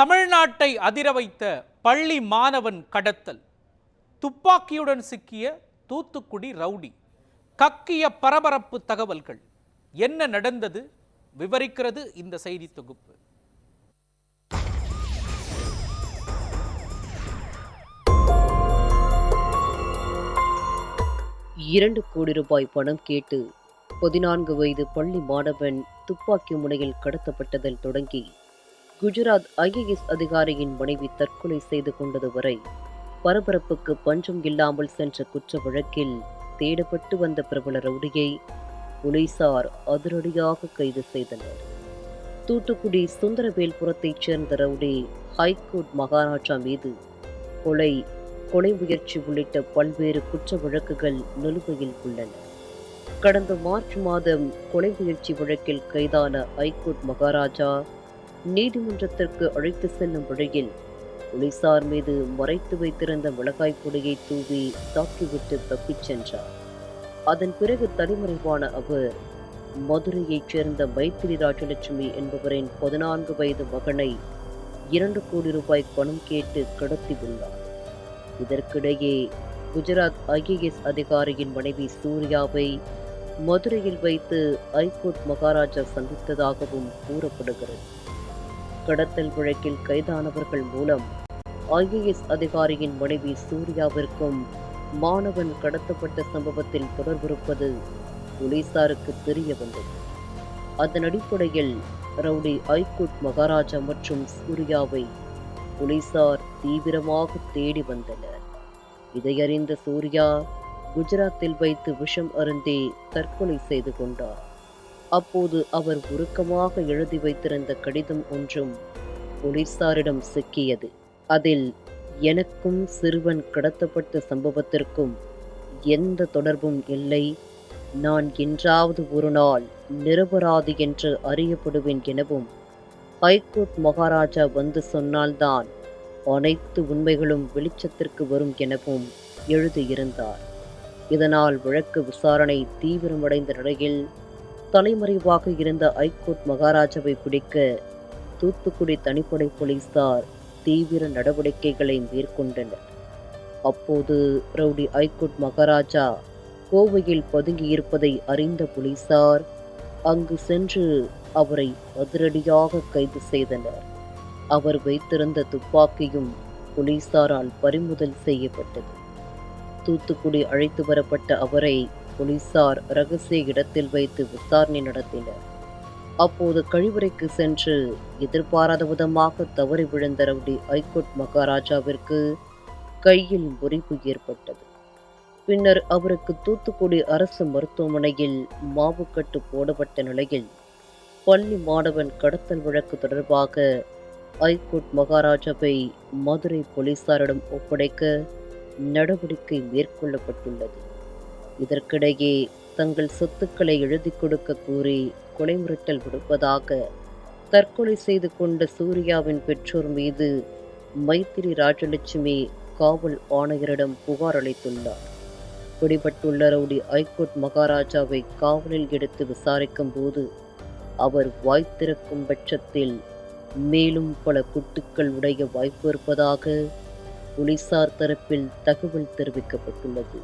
தமிழ்நாட்டை அதிர வைத்த பள்ளி மாணவன் கடத்தல். துப்பாக்கியுடன் சிக்கிய தூத்துக்குடி ரவுடி. கக்கிய பரபரப்பு தகவல்கள். என்ன நடந்தது? விவரிக்கிறது இந்த செய்தி தொகுப்பு. இரண்டு கோடி ரூபாய் பணம் கேட்டு பதினான்கு வயது பள்ளி மாணவன் துப்பாக்கி முனையில் கடத்தப்பட்டதில் தொடங்கி குஜராத் ஐஏஎஸ் அதிகாரியின் மனைவி தற்கொலை செய்து கொண்டது வரை பரபரப்புக்கு பஞ்சம் இல்லாமல் சென்ற குற்ற வழக்கில் தேடப்பட்டு வந்த பிரபல ரவுடியை போலீசார் அதிரடியாக கைது செய்தனர். தூத்துக்குடி சுந்தரவேல்புரத்தைச் சேர்ந்த ரவுடி ஹைகோர்ட் மகாராஜா மீது கொலை கொலை முயற்சி உள்ளிட்ட பல்வேறு குற்ற வழக்குகள் நிலுவையில் உள்ளன. கடந்த மார்ச் மாதம் கொலை முயற்சி வழக்கில் கைதான ஐகோர்ட் மகாராஜா நீதிமன்றத்திற்கு அழைத்து செல்லும் வழியில் போலீசார் மீது மறைத்து வைத்திருந்த மிளகாய் பொடியை தூவி தாக்கிவிட்டு தப்பிச் சென்றார். அதன் பிறகு தலைமறைவான அவர் மதுரையைச் சேர்ந்த மைத்திரி ராஜலட்சுமி என்பவரின் பதினான்கு வயது மகனை இரண்டு கோடி ரூபாய் பணம் கேட்டு கடத்தியுள்ளார் இதற்கிடையே குஜராத் ஐஏஎஸ் அதிகாரியின் மனைவி சூர்யாவை மதுரையில் வைத்து ஐகோர்ட் மகாராஜா சந்தித்ததாகவும் கூறப்படுகிறது. கடத்தல் வழக்கில் கைதானவர்கள் மூலம் ஐஏஎஸ் அதிகாரியின் மனைவி சூர்யாவிற்கும் மாணவன் கடத்தப்பட்ட சம்பவத்தில் தொடர்பிருப்பது போலீசாருக்கு தெரிய வந்தது. அதன் அடிப்படையில் ரவுடி ஐகோட் மகாராஜா மற்றும் சூர்யாவை போலீசார் தீவிரமாக தேடி வந்தனர். இதையறிந்த சூர்யா குஜராத்தில் வைத்து விஷம் அருந்தே தற்கொலை செய்து கொண்டார். அப்போது அவர் உருக்கமாக எழுதி வைத்திருந்த கடிதம் ஒன்றும் போலீசாரிடம் சிக்கியது. அதில் எனக்கும் சிறுவன் கடத்தப்பட்ட சம்பவத்திற்கும் எந்த தொடர்பும் இல்லை. நான் என்றாவது ஒரு நாள் நிரபராதி என்று அறியப்படுவேன் எனவும் ஹைகோர்ட் மகாராஜா வந்து சொன்னால்தான் அனைத்து உண்மைகளும் வெளிச்சத்திற்கு வரும் எனவும் எழுதியிருந்தார். இதனால் வழக்கு விசாரணை தீவிரமடைந்த நிலையில் தலைமறைவாக இருந்த ஐகோர்ட் மகாராஜாவை பிடிக்க தூத்துக்குடி தனிப்படை போலீசார் தீவிர நடவடிக்கைகளை மேற்கொண்டனர். அப்போது ரவுடி ஐகோர்ட் மகாராஜா கோவையில் பதுங்கியிருப்பதை அறிந்த போலீசார் அங்கு சென்று அவரை அதிரடியாக கைது செய்தனர். அவர் வைத்திருந்த துப்பாக்கியும் போலீசாரால் பறிமுதல் செய்யப்பட்டது. தூத்துக்குடி அழைத்து வரப்பட்ட அவரை போலீசார் ரகசிய இடத்தில் வைத்து விசாரணை நடத்தினர். அப்போது கழிவறைக்கு சென்று எதிர்பாராத விதமாக தவறி விழுந்த ரவுடி ஐகோர்ட் மகாராஜாவிற்கு கையில் முறிவு ஏற்பட்டது. பின்னர் அவருக்கு தூத்துக்குடி அரசு மருத்துவமனையில் மாவுக்கட்டு போடப்பட்ட நிலையில் பள்ளி மாணவன் கடத்தல் வழக்கு தொடர்பாக ஐகோர்ட் மகாராஜாவை மதுரை போலீசாரிடம் ஒப்படைக்க நடவடிக்கை மேற்கொள்ளப்பட்டுள்ளது. இதற்கிடையே தங்கள் சொத்துக்களை எழுதி கொடுக்க கூறி கொலை மிரட்டல் விடுப்பதாக தற்கொலை செய்து கொண்ட சூர்யாவின் பெற்றோர் மீது மைத்திரி ராஜலட்சுமி காவல் ஆணையரிடம் புகார் அளித்துள்ளார். பிடிபட்டுள்ள ரவுடி ஐகோர்ட் மகாராஜாவை காவலில் எடுத்து விசாரிக்கும் போது அவர் வாய்த்திருக்கும் பட்சத்தில் மேலும் பல குட்டுக்கள் உடைய வாய்ப்பு இருப்பதாக போலீசார் தரப்பில் தகவல் தெரிவிக்கப்பட்டுள்ளது.